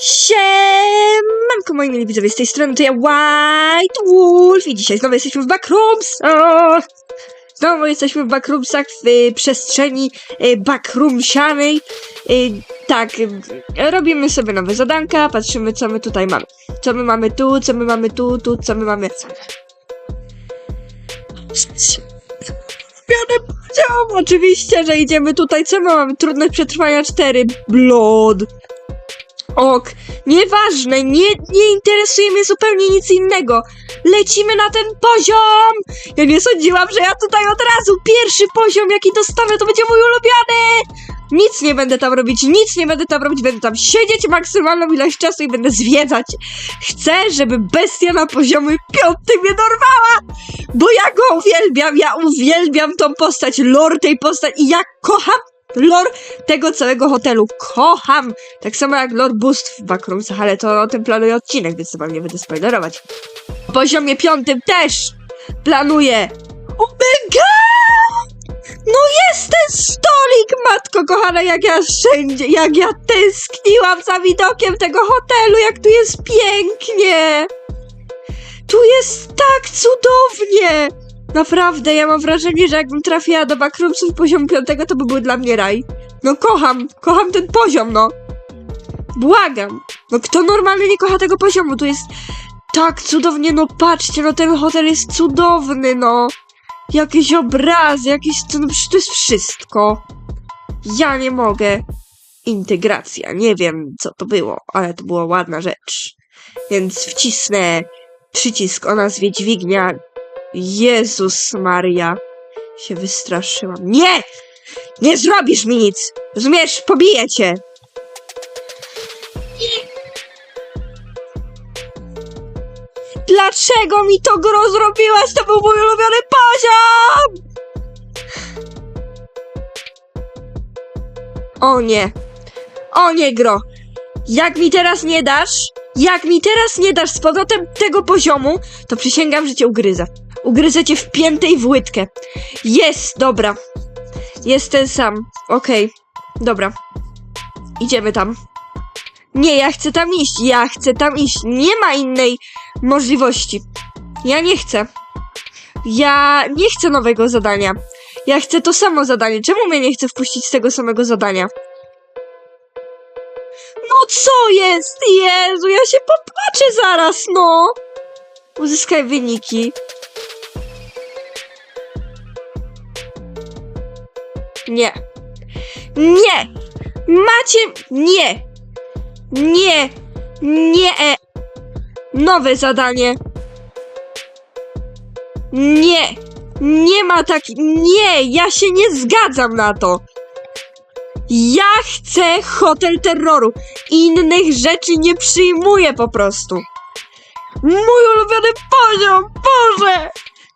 Siemanko moi mili widzowie, z tej strony to ja White Wolf i dzisiaj znowu jesteśmy w Backroomsach! Znowu jesteśmy w Backroomsach w y, przestrzeni y, backroomsianej. Y, tak, y, robimy sobie nowe zadanka, patrzymy co my tutaj mamy. Co my mamy tu, co my mamy tu, tu, co my mamy... Oczywiście, że idziemy tutaj, co my mamy? Trudność przetrwania 4, Blood. Ok, nieważne, nie, nie interesuje mnie zupełnie nic innego. Lecimy na ten poziom! Ja nie sądziłam, że ja tutaj od razu pierwszy poziom, jaki dostanę, to będzie mój ulubiony! Nic nie będę tam robić, nic nie będę tam robić, będę tam siedzieć maksymalną ilość czasu i będę zwiedzać. Chcę, żeby bestia na poziomie piątym mnie dorwała! Bo ja go uwielbiam, ja uwielbiam tą postać, lore tej postaci i ja kocham lore tego całego hotelu. Kocham! Tak samo jak Lord Boost w Backroomsach, ale to o tym planuję odcinek, więc chyba nie będę spoilerować. W poziomie piątym też planuję. Omega! No jest ten stolik, matko kochana, jak ja wszędzie, jak ja tęskniłam za widokiem tego hotelu, jak tu jest pięknie. Tu jest tak cudownie. Naprawdę, ja mam wrażenie, że jakbym trafiła do Backroomsów poziomu piątego, to by był dla mnie raj. No kocham, kocham ten poziom, no. Błagam. No kto normalnie nie kocha tego poziomu? Tu jest tak cudownie, no patrzcie, no ten hotel jest cudowny, no. Jakieś obrazy, jakieś, no to jest wszystko. Ja nie mogę. Integracja, nie wiem co to było, ale to była ładna rzecz. Więc wcisnę przycisk o nazwie dźwignia. Jezus Maria. Się wystraszyłam. Nie! Nie zrobisz mi nic! Rozumiesz? Pobiję cię! Dlaczego mi to gro zrobiłaś? To był mój ulubiony poziom! O nie. O nie, gro. Jak mi teraz nie dasz, jak mi teraz nie dasz z powrotem tego poziomu, to przysięgam, że cię ugryzę. Ugryzę cię w piętę i w łydkę. Jest, dobra. Jest ten sam. Okej, dobra. Idziemy tam. Nie, ja chcę tam iść. Ja chcę tam iść. Nie ma innej możliwości. Ja nie chcę. Ja nie chcę nowego zadania. Ja chcę to samo zadanie. Czemu mnie nie chce wpuścić z tego samego zadania? No co jest? Jezu, ja się popatrzę zaraz, no. Uzyskaj wyniki. Nie. Nie! Macie... Nie! Nie! Nie! Nowe zadanie. Nie! Nie ma tak... Nie! Ja się nie zgadzam na to! Ja chcę hotel terroru. Innych rzeczy nie przyjmuję po prostu. Mój ulubiony poziom! Boże!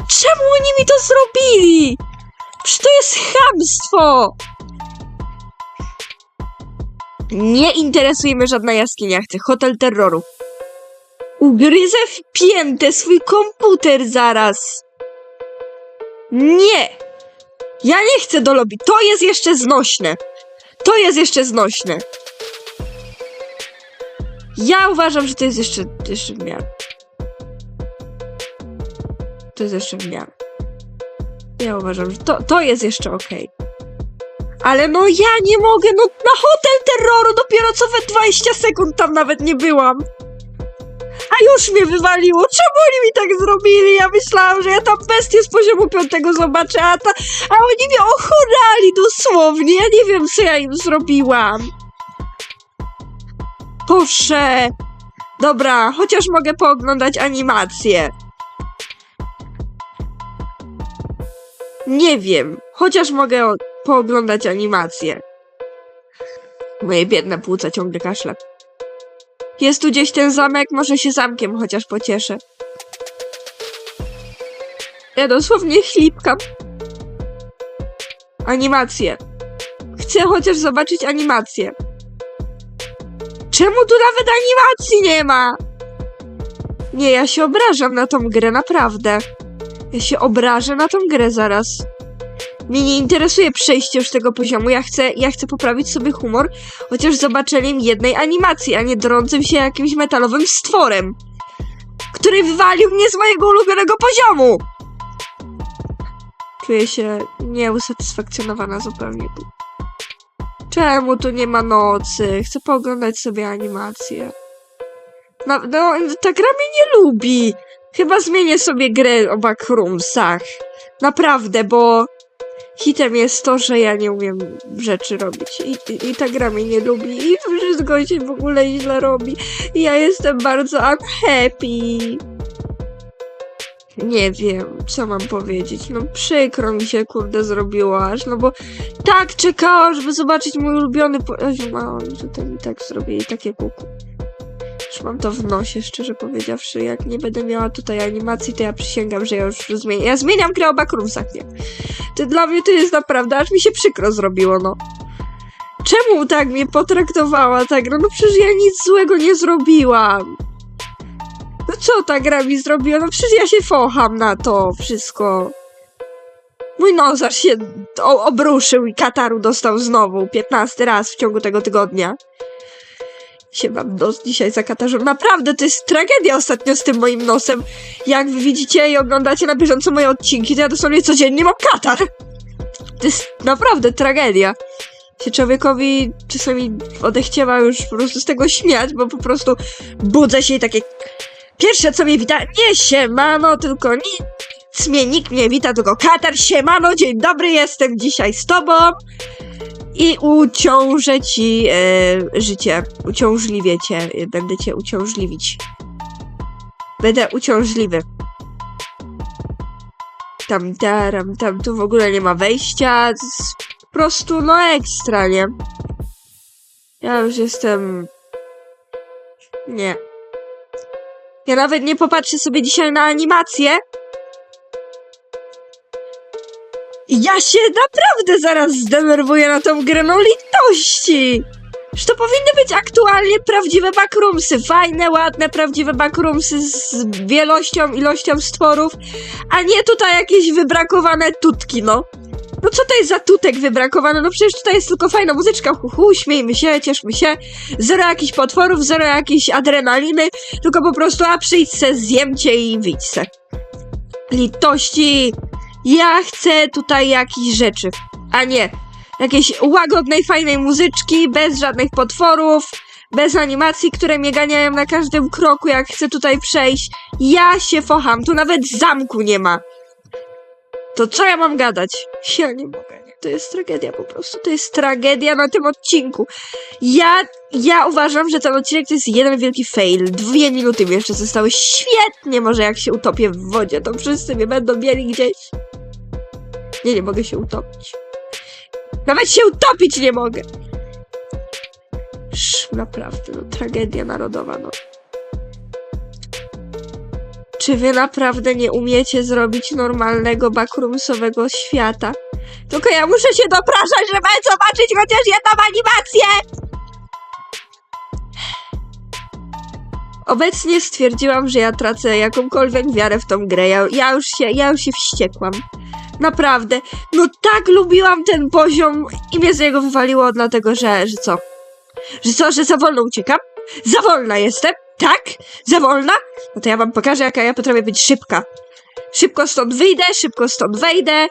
Czemu oni mi to zrobili? Przecież to jest chamstwo! Nie interesuje mnie żadna jaskinia, chcę hotel terroru. Ugryzę w piętę swój komputer zaraz. Nie! Ja nie chcę do lobby. To jest jeszcze znośne. To jest jeszcze znośne. Ja uważam, że to jest jeszcze, jeszcze w miarę. To jest jeszcze w miarę. Ja uważam, że to, to jest jeszcze okej. Ale no ja nie mogę, no na hotel terroru dopiero co we 20 sekund tam nawet nie byłam. A już mnie wywaliło. Czemu oni mi tak zrobili? Ja myślałam, że ja tam bestię z poziomu piątego zobaczę, a, ta, a oni mnie ochorali dosłownie. Ja nie wiem, co ja im zrobiłam. Proszę. Dobra, chociaż mogę pooglądać animację. Nie wiem, chociaż mogę pooglądać animację. Moje biedne płuca ciągle kaszle. Jest tu gdzieś ten zamek, może się zamkiem chociaż pocieszę. Ja dosłownie chlipkam. Animację. Chcę chociaż zobaczyć animację. Czemu tu nawet animacji nie ma? Nie, ja się obrażam na tą grę, naprawdę. Ja się obrażę na tą grę zaraz. Mnie nie interesuje przejście już tego poziomu. Ja chcę, ja chcę poprawić sobie humor, chociaż zobaczeniem jednej animacji, a nie drącym się jakimś metalowym stworem, który wywalił mnie z mojego ulubionego poziomu. Czuję się nieusatysfakcjonowana zupełnie. Czemu tu nie ma nocy? Chcę pooglądać sobie animację. No, no, ta gra mnie nie lubi. Chyba zmienię sobie grę o backroomsach. Naprawdę, bo hitem jest to, że ja nie umiem rzeczy robić. I, i, i ta gra mnie nie lubi. I wszystko się w ogóle źle robi. I ja jestem bardzo unhappy. Nie wiem, co mam powiedzieć. No przykro mi się, kurde, zrobiło aż, no bo tak czekałam, żeby zobaczyć mój ulubiony poziom, a oni tutaj mi tak zrobili takie kuku. Mam to w nosie, szczerze powiedziawszy. Jak nie będę miała tutaj animacji, to ja przysięgam, że ja już zmienię. Ja zmieniam grę o backroomsach, nie? To dla mnie to jest naprawdę, aż mi się przykro zrobiło, no. Czemu tak mnie potraktowała ta gra? No przecież ja nic złego nie zrobiłam. No co ta gra mi zrobiła? No przecież ja się focham na to wszystko. Mój nozar się obruszył i kataru dostał znowu 15 raz w ciągu tego tygodnia. Się mam nos dzisiaj zakatarzył. Naprawdę, to jest tragedia ostatnio z tym moim nosem. Jak wy widzicie i oglądacie na bieżąco moje odcinki, to ja dosłownie codziennie mam katar. To jest naprawdę tragedia. Się człowiekowi czasami odechciewa już po prostu z tego śmiać, bo po prostu budzę się i takie... Pierwsze co mnie wita, nie siemano, tylko nic mnie, nikt mnie wita, tylko katar, siemano, dzień dobry, jestem dzisiaj z tobą i uciążę ci e, życie, uciążliwie cię, będę cię uciążliwić. Będę uciążliwy. Tam, taram, tam, tu w ogóle nie ma wejścia, po prostu, no ekstra, nie? Ja już jestem... Nie. Ja nawet nie popatrzę sobie dzisiaj na animację. Ja się naprawdę zaraz zdenerwuję na tą grę, no litości! Że to powinny być aktualnie prawdziwe backroomsy. Fajne, ładne, prawdziwe backroomsy z wielością, ilością stworów, a nie tutaj jakieś wybrakowane tutki, no. No co to jest za tutek wybrakowany? No przecież tutaj jest tylko fajna muzyczka, hu, śmiejmy się, cieszmy się. Zero jakichś potworów, zero jakiejś adrenaliny, tylko po prostu a przyjdź se, zjemcie i wyjdź se. Litości! Ja chcę tutaj jakichś rzeczy, a nie jakiejś łagodnej, fajnej muzyczki, bez żadnych potworów, bez animacji, które mnie ganiają na każdym kroku, jak chcę tutaj przejść. Ja się focham, tu nawet zamku nie ma. To co ja mam gadać? Ja nie mogę. To jest tragedia po prostu. To jest tragedia na tym odcinku. Ja, ja uważam, że ten odcinek to jest jeden wielki fail. Dwie minuty mi jeszcze zostały. Świetnie, może jak się utopię w wodzie, to wszyscy mnie będą mieli gdzieś. Nie, nie mogę się utopić. Nawet się utopić nie mogę. Sz, naprawdę, no tragedia narodowa, no. Czy wy naprawdę nie umiecie zrobić normalnego backroomsowego świata? Tylko ja muszę się dopraszać, żeby zobaczyć chociaż jedną animację! Obecnie stwierdziłam, że ja tracę jakąkolwiek wiarę w tą grę. Ja, ja, już się, ja już się wściekłam. Naprawdę. No tak lubiłam ten poziom i mnie z niego wywaliło dlatego, że, że co? Że co, że za wolno uciekam? Za wolna jestem? Tak? Za wolna? No to ja wam pokażę, jaka ja potrafię być szybka. Szybko stąd wyjdę, szybko stąd wejdę.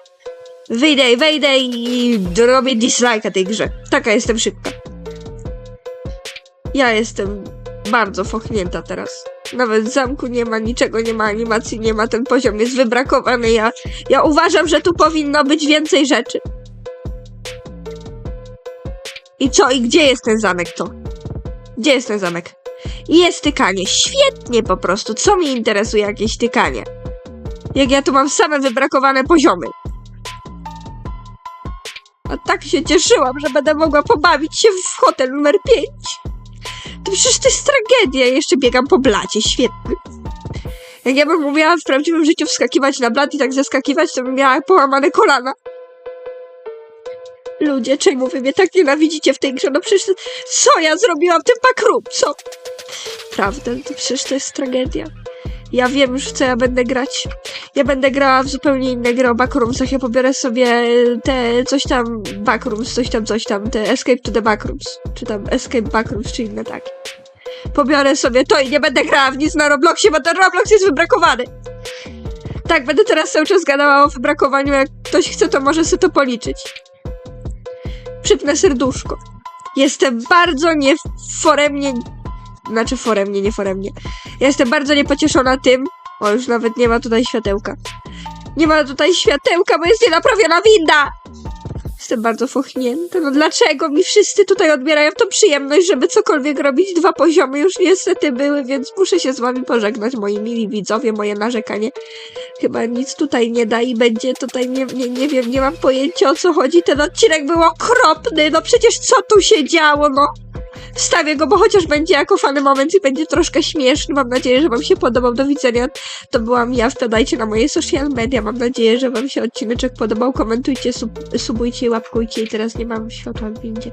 Wyjdę i wejdę i robię dislike'a tej grze. Taka jestem szybka. Ja jestem bardzo fochnięta teraz. Nawet zamku nie ma, niczego nie ma, animacji nie ma, ten poziom jest wybrakowany. Ja, ja uważam, że tu powinno być więcej rzeczy. I co? I gdzie jest ten zamek, to? Gdzie jest ten zamek? Jest tykanie. Świetnie po prostu. Co mi interesuje jakieś tykanie? Jak ja tu mam same wybrakowane poziomy. A tak się cieszyłam, że będę mogła pobawić się w hotel numer 5. Przecież to jest tragedia. Jeszcze biegam po blacie. Świetny. Jak ja bym umiała w prawdziwym życiu wskakiwać na blat i tak zeskakiwać, to bym miała połamane kolana. Ludzie, czemu wy mnie tak nienawidzicie w tej grze? No przecież co ja zrobiłam tym backroom, co? Prawda, to przecież to jest tragedia. Ja wiem już, co ja będę grać. Ja będę grała w zupełnie inne gry o Backroomsach. Ja pobiorę sobie te coś tam Backrooms, coś tam, coś tam, te Escape to the Backrooms. Czy tam Escape Backrooms, czy inne takie. Pobiorę sobie to i nie będę grała w nic na Robloxie, bo ten Roblox jest wybrakowany. Tak, będę teraz cały czas gadała o wybrakowaniu. Jak ktoś chce, to może sobie to policzyć. Przypnę serduszko. Jestem bardzo nieforemnie... Znaczy foremnie, nie foremnie. Ja jestem bardzo niepocieszona tym... O, już nawet nie ma tutaj światełka. Nie ma tutaj światełka, bo jest nienaprawiona winda! Jestem bardzo fochnięta. No dlaczego mi wszyscy tutaj odbierają tą przyjemność, żeby cokolwiek robić? Dwa poziomy już niestety były, więc muszę się z wami pożegnać, moi mili widzowie, moje narzekanie. Chyba nic tutaj nie da i będzie tutaj, nie, nie, nie wiem, nie mam pojęcia o co chodzi. Ten odcinek był okropny, no przecież co tu się działo, no? Wstawię go, bo chociaż będzie jako fany moment i będzie troszkę śmieszny. Mam nadzieję, że wam się podobał. Do widzenia. To byłam ja. Wpadajcie na moje social media. Mam nadzieję, że wam się odcineczek podobał. Komentujcie, sub, subujcie i łapkujcie. I teraz nie mam światła w windzie.